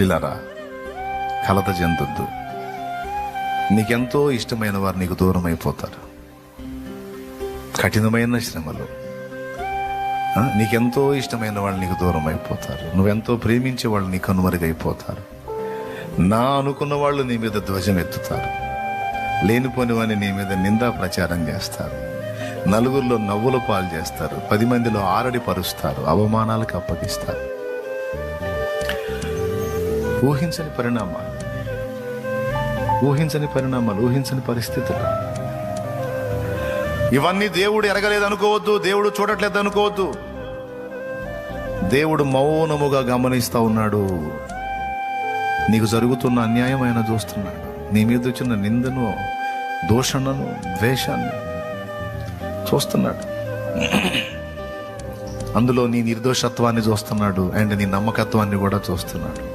ప్రిలరా కలత చెందొద్దు. నీకెంతో ఇష్టమైన వారు నీకు దూరం అయిపోతారు కఠినమైన శ్రమలు. నీకెంతో ఇష్టమైన వాళ్ళు నీకు దూరం అయిపోతారు నువ్వెంతో ప్రేమించే వాళ్ళు నీకు కనుమరుగైపోతారు. నా అనుకున్న వాళ్ళు నీ మీద ధ్వజం ఎత్తుతారు లేనిపోని వాని నీ మీద నిందా ప్రచారం చేస్తారు. నలుగురిలో నవ్వుల పాలు చేస్తారు. పది మందిలో ఆరడి పరుస్తారు. అవమానాలకు అప్పగిస్తారు. ఊహించని పరిణామాలు. ఊహించని పరిణామాలు ఊహించని పరిస్థితులు. ఇవన్నీ దేవుడు ఎరగలేదు అనుకోవద్దు దేవుడు చూడట్లేదు అనుకోవద్దు. దేవుడు మౌనముగా గమనిస్తా ఉన్నాడు. నీకు జరుగుతున్న అన్యాయం ఆయన చూస్తున్నాడు. నీ మీద వచ్చిన నిందను దూషణను ద్వేషాన్ని చూస్తున్నాడు. అందులో నీ నిర్దోషత్వాన్ని చూస్తున్నాడు. అండ్ నీ నమ్మకత్వాన్ని కూడా చూస్తున్నాడు.